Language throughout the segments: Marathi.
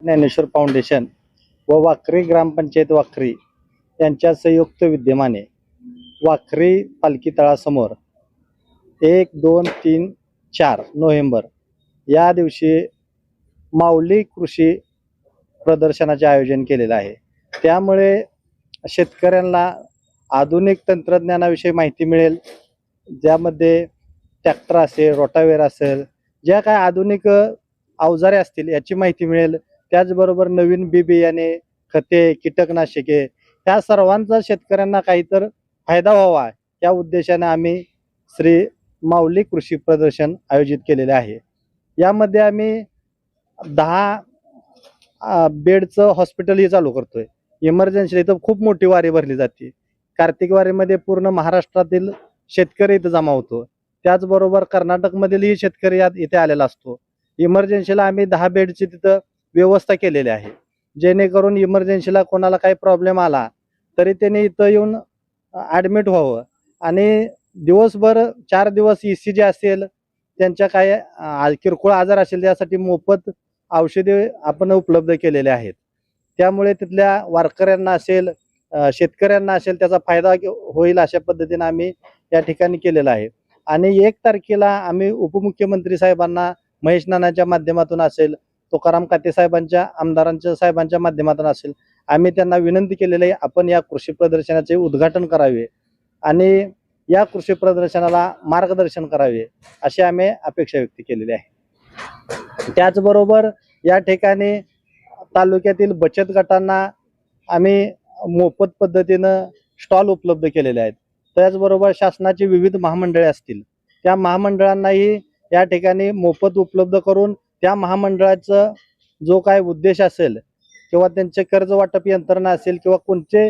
ज्ञानेश्वर फाउंडेशन व वाखरी ग्रामपंचायत वाखरी यांच्या संयुक्त विद्यमाने वाखरी पालखी तळासमोर एक दोन तीन चार नोव्हेंबर या दिवशी माऊली कृषी प्रदर्शनाचे आयोजन केलेलं आहे. त्यामुळे शेतकऱ्यांना आधुनिक तंत्रज्ञानाविषयी माहिती मिळेल. ज्यामध्ये ट्रॅक्टर असेल रोटावेर असेल ज्या काय आधुनिक अवजारे असतील याची माहिती मिळेल. त्याचबरोबर नवीन बी बियाणे खते कीटकनाशके ह्या सर्वांचा शेतकऱ्यांना काही तर फायदा व्हावा या उद्देशाने आम्ही श्री माऊली कृषी प्रदर्शन आयोजित केलेले आहे. यामध्ये आम्ही दहा बेडचं हॉस्पिटलही चालू करतोय. इमर्जन्सी इथं खूप मोठी वारी भरली जाते. कार्तिक वारीमध्ये पूर्ण महाराष्ट्रातील शेतकरी इथं जमा होतो. त्याचबरोबर कर्नाटकमधीलही शेतकरी यात इथे आलेला असतो. इमर्जन्सीला आम्ही दहा बेडची तिथं व्यवस्था केलेली आहे. जेणेकरून इमर्जन्सीला कोणाला काही प्रॉब्लेम आला तरी त्यांनी इथं येऊन ॲडमिट व्हावं. आणि दिवसभर चार दिवस ई सी जी असेल त्यांच्या काय किरकोळ आजार असेल त्यासाठी मोफत औषधे आपण उपलब्ध केलेले आहेत. त्यामुळे तिथल्या वारकऱ्यांना असेल शेतकऱ्यांना असेल त्याचा फायदा होईल अशा पद्धतीने आम्ही या ठिकाणी केलेला आहे. आणि एक तारखेला आम्ही उपमुख्यमंत्री साहेबांना महेश नानाच्या माध्यमातून असेल तुकाराम काते साहेबांच्या आमदारांच्या साहेबांच्या माध्यमातून असेल. आम्ही त्यांना विनंती केलेली आहे आपण या कृषी प्रदर्शनाचे उद्घाटन करावे आणि या कृषी प्रदर्शनाला मार्गदर्शन करावे अशी आम्ही अपेक्षा व्यक्त केलेली आहे. त्याचबरोबर या ठिकाणी तालुक्यातील बचत गटांना आम्ही मोफत पद्धतीनं स्टॉल उपलब्ध केलेले आहेत. त्याचबरोबर शासनाची विविध महामंडळे असतील. त्या महामंडळांनाही या ठिकाणी मोफत उपलब्ध करून त्या महामंडळाचं जो काय उद्देश असेल किंवा त्यांचे कर्ज वाटप यंत्रणा असेल किंवा कोणते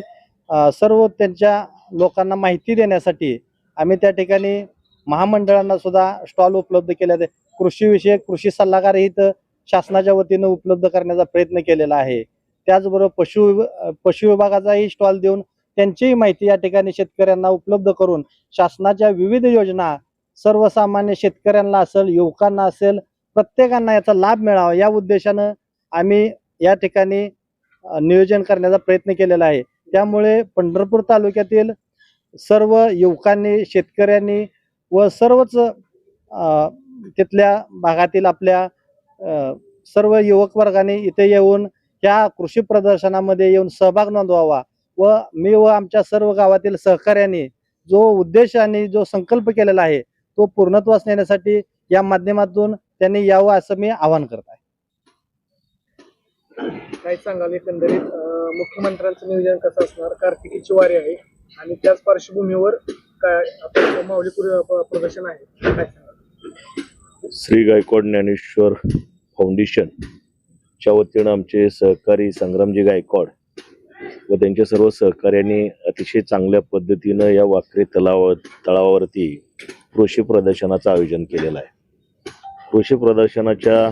सर्व त्यांच्या लोकांना माहिती देण्यासाठी आम्ही त्या ठिकाणी महामंडळांना सुद्धा स्टॉल उपलब्ध केले आहेत कृषीविषयक कृषी सल्लागार इथं शासनाच्या वतीनं उपलब्ध करण्याचा प्रयत्न केलेला आहे. त्याचबरोबर पशु विभ- पशु विभागाचाही स्टॉल देऊन त्यांचीही माहिती या ठिकाणी शेतकऱ्यांना उपलब्ध करून शासनाच्या विविध योजना सर्वसामान्य शेतकऱ्यांना असेल युवकांना असेल प्रत्येकांना याचा लाभ मिळावा. या उद्देशानं आम्ही या ठिकाणी नियोजन करण्याचा प्रयत्न केलेला आहे. त्यामुळे पंढरपूर तालुक्यातील सर्व युवकांनी शेतकऱ्यांनी व सर्वच तिथल्या भागातील आपल्या सर्व युवक वर्गाने इथे येऊन या कृषी प्रदर्शनामध्ये येऊन सहभाग नोंदवावा व मी व आमच्या सर्व गावातील सहकाऱ्यांनी जो उद्देश आणि जो संकल्प केलेला आहे तो पूर्णत्वास नेण्यासाठी या माध्यमातून त्यांनी यावं असं मी आवाहन करत आहे. काय सांगाल एकंदरीत? मुख्यमंत्र्यांचं नियोजन कसं असणार? कार्तिकीची वारी आहे आणि त्याच पार्श्वभूमीवर काय आपलं माऊली प्रदर्शन आहे. काय सांगाल? श्री गायकवाड ज्ञानेश्वर फाउंडेशन च्या वतीनं आमचे सहकारी संग्रामजी गायकवाड व त्यांच्या सर्व सहकार्यांनी अतिशय चांगल्या पद्धतीनं या वाखरे तलाव तळावावरती कृषी प्रदर्शनाचं आयोजन केलेलं आहे. कृषी प्रदर्शनाच्या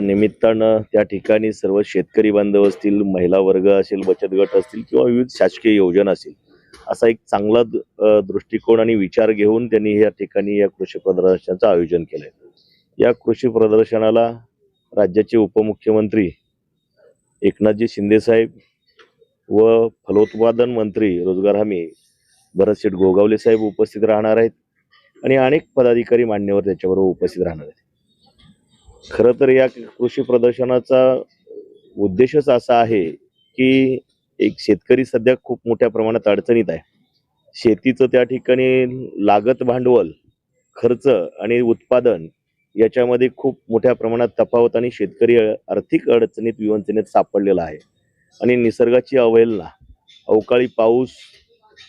निमित्तानं त्या ठिकाणी सर्व शेतकरी बांधव असतील महिला वर्ग असेल बचत गट असतील किंवा विविध शासकीय योजना असतील असा एक चांगला दृष्टिकोन आणि विचार घेऊन त्यांनी या ठिकाणी या कृषी प्रदर्शनाचं आयोजन केलं आहे या कृषी प्रदर्शनाला राज्याचे उपमुख्यमंत्री एकनाथजी शिंदेसाहेब व फलोत्पादन मंत्री रोजगार हमी भरतशेठ गोगावले साहेब उपस्थित राहणार आहेत. आणि अनेक पदाधिकारी मान्यवर त्याच्याबरोबर उपस्थित राहणार आहेत. खरं तर या कृषी प्रदर्शनाचा उद्देशच असा आहे की एक शेतकरी सध्या खूप मोठ्या प्रमाणात अडचणीत आहे. शेतीचं त्या ठिकाणी लागत भांडवल खर्च आणि उत्पादन याच्यामध्ये खूप मोठ्या प्रमाणात तफावत आणि शेतकरी आर्थिक अडचणीत विवंचनेत सापडलेला आहे. आणि निसर्गाची अवहेलना अवकाळी पाऊस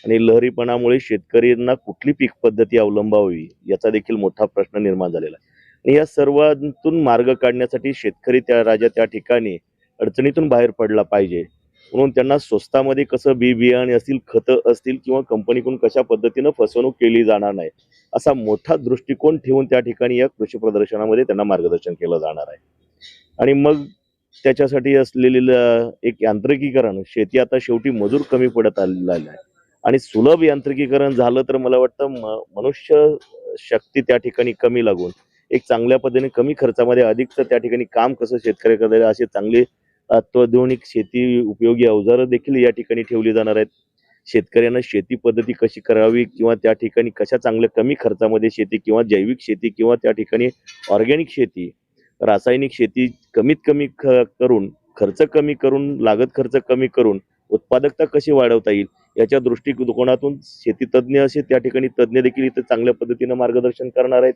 आणि लहरीपणामुळे शेतकऱ्यांना कुठली पीक पद्धती अवलंबावी याचा देखील मोठा प्रश्न निर्माण झालेला आहे. आणि या सर्वांतून मार्ग काढण्यासाठी शेतकरी त्या राजा त्या ठिकाणी अडचणीतून बाहेर पडला पाहिजे. म्हणून त्यांना स्वस्तामध्ये कसं बी बियाणे असतील खतं असतील किंवा कंपनीकडून कशा पद्धतीनं फसवणूक केली जाणार नाही असा मोठा दृष्टिकोन ठेवून त्या ठिकाणी या कृषी प्रदर्शनामध्ये त्यांना मार्गदर्शन केलं जाणार आहे. आणि मग त्याच्यासाठी असलेलं एक यांत्रिकीकरण शेती आता शेवटी मजूर कमी पडत आलेला आहे. आणि सुलभ यांत्रिकीकरण झालं तर मला वाटतं म- मनुष्य शक्ती त्या ठिकाणी कमी लागून एक चांगल्या पद्धतीने कमी खर्चामध्ये अधिकचं त्या ठिकाणी काम कसं शेतकरी करता असे चांगले अत्याधुनिक शेती उपयोगी अवजारं देखील या ठिकाणी ठेवली जाणार आहेत. शेतकऱ्यांना शेती पद्धती कशी करावी किंवा त्या ठिकाणी कशा चांगल्या कमी खर्चामध्ये शेती किंवा जैविक शेती किंवा त्या ठिकाणी ऑर्गॅनिक शेती रासायनिक शेती कमीत कमी ख करून खर्च कमी करून लागत खर्च कमी करून उत्पादकता कशी वाढवता येईल याच्या दृष्टिकोनातून शेती तज्ज्ञ असे त्या ठिकाणी तज्ज्ञ देखील इथं चांगल्या पद्धतीनं मार्गदर्शन करणार आहेत.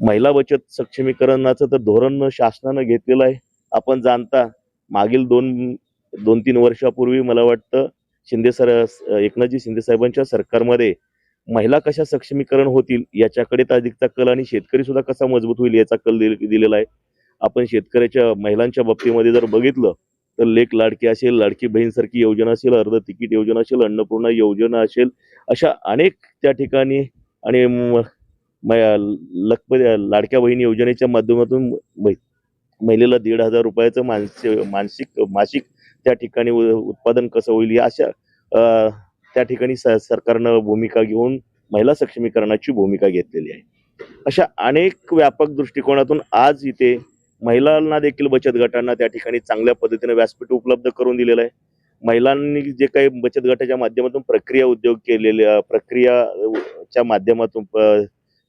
महिला बचत सक्षमीकरणाचं तर धोरण शासनानं घेतलेलं आहे. आपण जाणता मागील दोन दोन तीन वर्षापूर्वी मला वाटतं शिंदे सर एकनाथजी शिंदे साहेबांच्या सरकारमध्ये महिला कशा सक्षमीकरण होतील याच्याकडे तर अधिकचा कल आणि शेतकरी सुद्धा कसा मजबूत होईल याचा कल दिलेला आहे. आपण शेतकऱ्याच्या महिलांच्या बाबतीमध्ये जर बघितलं तर लेख लाडकी असेल लाडकी बहीणसारखी योजना असेल अर्ध तिकीट योजना असेल अन्नपूर्णा योजना असेल अशा अनेक त्या ठिकाणी आणि लखपत लखपती लाडक्या बहीण योजनेच्या माध्यमातून महिलेला दीड हजार रुपयाचं मानसिक मानसिक मासिक त्या ठिकाणी उत्पादन कसं होईल या अशा त्या ठिकाणी स- सरकारनं भूमिका घेऊन महिला सक्षमीकरणाची भूमिका घेतलेली आहे. अशा अनेक व्यापक दृष्टिकोनातून आज इथे महिलांना देखील बचत गटांना त्या ठिकाणी चांगल्या पद्धतीने व्यासपीठ उपलब्ध करून दिलेलं आहे. महिलांनी जे काही बचत गटाच्या माध्यमातून प्रक्रिया उद्योग केलेले प्रक्रियाच्या प्रक्रिया च्या माध्यमातून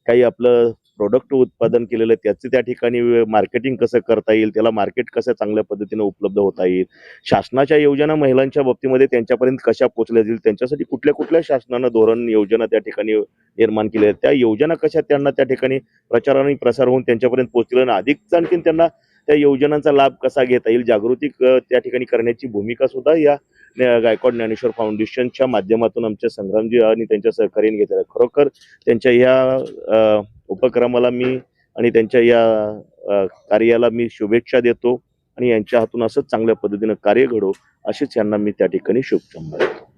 काही आपलं प्रोडक्ट उत्पादन केलेलं आहे त्या ठिकाणी मार्केटिंग कसं करता येईल त्याला मार्केट कसं चांगल्या पद्धतीने उपलब्ध होता येईल शासनाच्या योजना महिलांच्या बाबतीमध्ये त्यांच्यापर्यंत कशा पोचल्या जाईल त्यांच्यासाठी कुठल्या कुठल्या शासनानं धोरण योजना त्या ठिकाणी निर्माण केल्या आहेत त्या योजना कशा त्यांना त्या ठिकाणी प्रचार आणि प्रसार होऊन त्यांच्यापर्यंत पोहोचतील आणि अधिक आणखीन त्यांना त्या योजनांचा लाभ कसा घेता येईल जागृती त्या ठिकाणी करण्याची भूमिका सुद्धा या गायकवाड ज्ञानेश्वर फाउंडेशनच्या माध्यमातून आमच्या संग्रामजी आणि त्यांच्या सहकार्याने घेतलेलं खरोखर त्यांच्या या उपक्रमाला मी आणि त्यांच्या या कार्याला मी शुभेच्छा देतो आणि यांच्या हातून असंच चांगल्या पद्धतीनं कार्य घडो अशीच यांना मी त्या ठिकाणी शुभकामना देतो.